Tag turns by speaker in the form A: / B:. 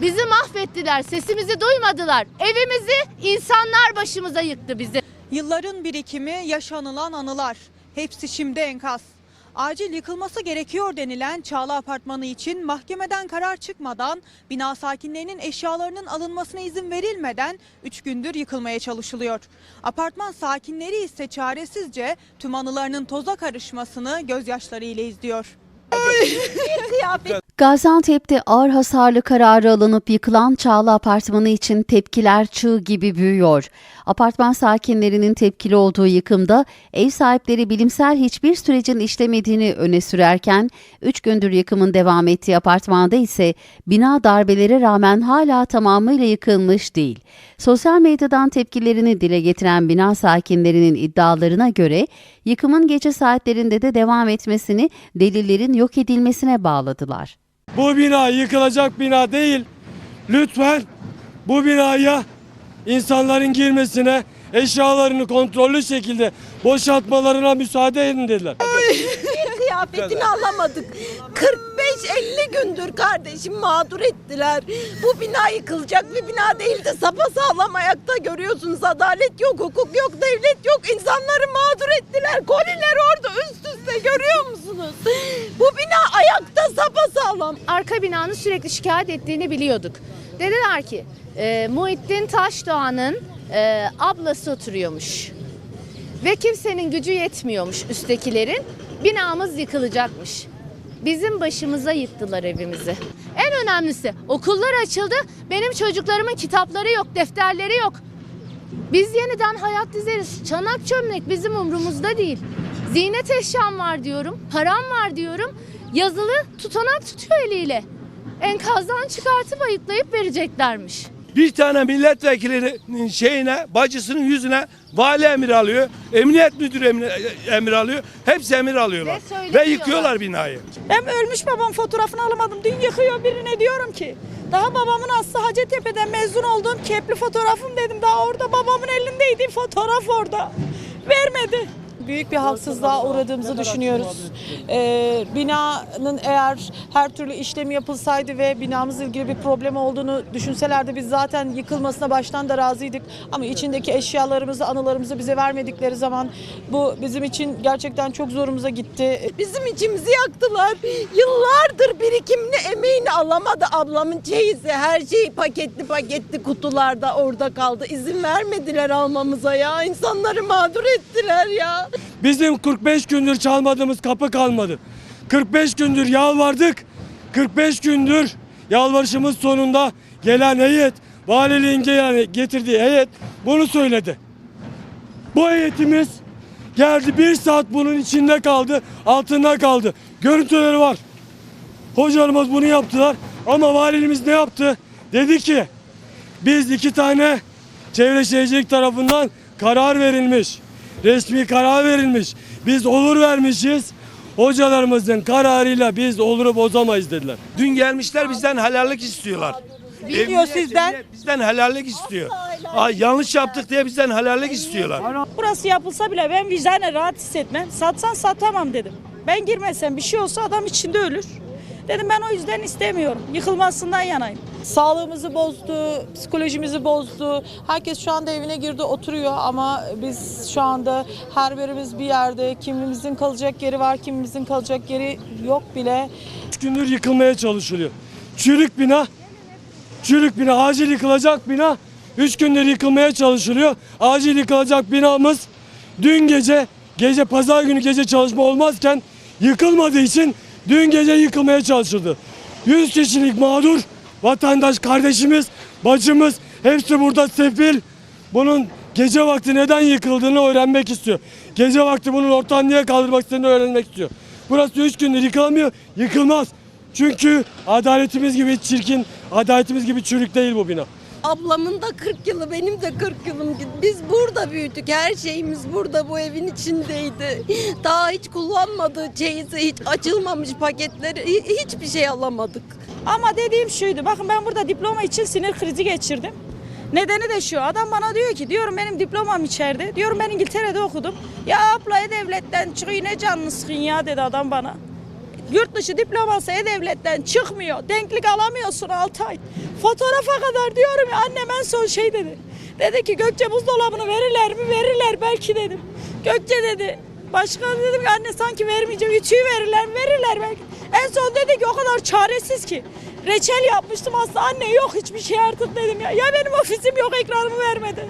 A: Bizi mahvettiler, sesimizi duymadılar. Evimizi insanlar başımıza yıktı bizi.
B: Yılların birikimi, yaşanılan anılar. Hepsi şimdi enkaz. Acil yıkılması gerekiyor denilen Çağla Apartmanı için mahkemeden karar çıkmadan bina sakinlerinin eşyalarının alınmasına izin verilmeden 3 gündür yıkılmaya çalışılıyor. Apartman sakinleri ise çaresizce tüm anılarının toza karışmasını gözyaşları ile izliyor.
C: Gaziantep'te ağır hasarlı kararı alınıp yıkılan Çağla Apartmanı için tepkiler çığ gibi büyüyor. Apartman sakinlerinin tepkili olduğu yıkımda ev sahipleri bilimsel hiçbir sürecin işlemediğini öne sürerken 3 gündür yıkımın devam ettiği apartmanda ise bina darbelere rağmen hala tamamıyla yıkılmış değil. Sosyal medyadan tepkilerini dile getiren bina sakinlerinin iddialarına göre yıkımın gece saatlerinde de devam etmesini delillerin yok edilmesine bağladılar.
D: Bu bina yıkılacak bina değil. Lütfen bu binaya insanların girmesine, eşyalarını kontrollü şekilde boşaltmalarına müsaade edin dediler.
E: kıyafetini alamadık. 45-50 gündür kardeşim mağdur ettiler. Bu bina yıkılacak bir bina değil de sapasağlam ayakta görüyorsunuz. Adalet yok, hukuk yok, devlet yok. İnsanları mağdur ettiler. Koliler orada üst üste görüyor musunuz? Bu bina ayakta sapasağlam.
A: Arka binanın sürekli şikayet ettiğini biliyorduk. Dediler ki e, Muhittin Taşdoğan'ın e, ablası oturuyormuş. Ve kimsenin gücü yetmiyormuş üsttekilerin. Binamız yıkılacakmış. Bizim başımıza yıktılar evimizi. En önemlisi okullar açıldı. Benim çocuklarımın kitapları yok, defterleri yok. Biz yeniden hayat dizeriz. Çanak çömlek bizim umrumuzda değil. Ziynet eşyam var diyorum, param var diyorum. Yazılı tutanak tutuyor eliyle. Enkazdan çıkartıp ayıklayıp vereceklermiş.
F: Bir tane milletvekilinin şeyine, bacısının yüzüne vali emir alıyor. Emniyet müdürü emir, emir alıyor. Hepsi emir alıyorlar.
A: Ve
F: Ve, yıkıyorlar binayı.
B: Ben ölmüş babam fotoğrafını alamadım. Dün yıkıyor birine diyorum ki. Daha babamın aslı Hacettepe'den mezun olduğum kepli fotoğrafım dedim. Daha orada babamın elindeydi fotoğraf orada. Vermedi. Büyük bir haksızlığa uğradığımızı düşünüyoruz. Ee, binanın eğer her türlü işlemi yapılsaydı ve binamızla ilgili bir problem olduğunu düşünselerdi biz zaten yıkılmasına baştan da razıydık. Ama içindeki eşyalarımızı, anılarımızı bize vermedikleri zaman bu bizim için gerçekten çok zorumuza gitti.
E: Bizim içimizi yaktılar. Yıllardır birikimini, emeğini alamadı ablamın çeyizi. Her şey paketli paketli kutularda orada kaldı. İzin vermediler almamıza ya. İnsanları mağdur ettiler ya.
D: Bizim 45 gündür çalmadığımız kapı kalmadı. 45 gündür yalvardık. 45 gündür yalvarışımız sonunda gelen heyet, valiliğin getirdiği heyet bunu söyledi. Bu heyetimiz geldi bir saat bunun içinde kaldı, altında kaldı. Görüntüleri var. Hocalarımız bunu yaptılar ama valimiz ne yaptı? Dedi ki biz iki tane Çevre Şehircilik tarafından karar verilmiş. Resmi karar verilmiş. Biz olur vermişiz. Hocalarımızın kararıyla biz oluru bozamayız dediler.
F: Dün gelmişler bizden helallik istiyorlar.
B: Bilmiyor
F: Emniyet,
B: sizden.
F: Bizden helallik istiyor. Aa, yanlış yaptık diye bizden helallik istiyorlar.
G: Burası yapılsa bile ben vicdanen rahat hissetmem. Satsan satamam dedim. Ben girmesem bir şey olsa adam içinde ölür. Dedim ben o yüzden istemiyorum. Yıkılmasından yanayım.
B: Sağlığımızı bozdu, psikolojimizi bozdu. Herkes şu anda evine girdi oturuyor ama biz şu anda her birimiz bir yerde. Kimimizin kalacak yeri var, kimimizin kalacak yeri yok bile.
D: Üç gündür yıkılmaya çalışılıyor. Çürük bina, çürük bina, acil yıkılacak bina. Üç gündür yıkılmaya çalışılıyor. Acil yıkılacak binamız dün gece, gece pazar günü gece çalışma olmazken yıkılmadığı için dün gece yıkılmaya çalışıldı. 100 kişilik mağdur vatandaş kardeşimiz, bacımız hepsi burada sefil. Bunun gece vakti neden yıkıldığını öğrenmek istiyor. Gece vakti bunun ortadan niye kaldırmak istediğini öğrenmek istiyor. Burası üç gündür yıkılamıyor, yıkılmaz. Çünkü adaletimiz gibi çirkin, adaletimiz gibi çürük değil bu bina.
E: Ablamın da 40 yılı, benim de 40 yılım. Biz burada büyüdük. Her şeyimiz burada bu evin içindeydi. Daha hiç kullanmadığı çeyizi, hiç açılmamış paketleri, hi- hiçbir şey alamadık.
G: Ama dediğim şuydu. Bakın ben burada diploma için sinir krizi geçirdim. Nedeni de şu. Adam bana diyor ki diyorum benim diplomam içeride. Diyorum ben İngiltere'de okudum. Ya abla devletten çıkıyor ne canını sıkın ya dedi adam bana. Yurt dışı diploması E-Devlet'ten çıkmıyor. Denklik alamıyorsun 6 ay. Fotoğrafa kadar diyorum ya annem en son şey dedi. Dedi ki Gökçe buzdolabını verirler mi? Verirler belki dedim. Gökçe dedi. Başkan dedim ki anne sanki vermeyeceğim. Ütüyü verirler mi? Verirler belki. En son dedi ki o kadar çaresiz ki. Reçel yapmıştım aslında anne yok hiçbir şey artık dedim ya. Ya benim ofisim yok ekranımı vermedi.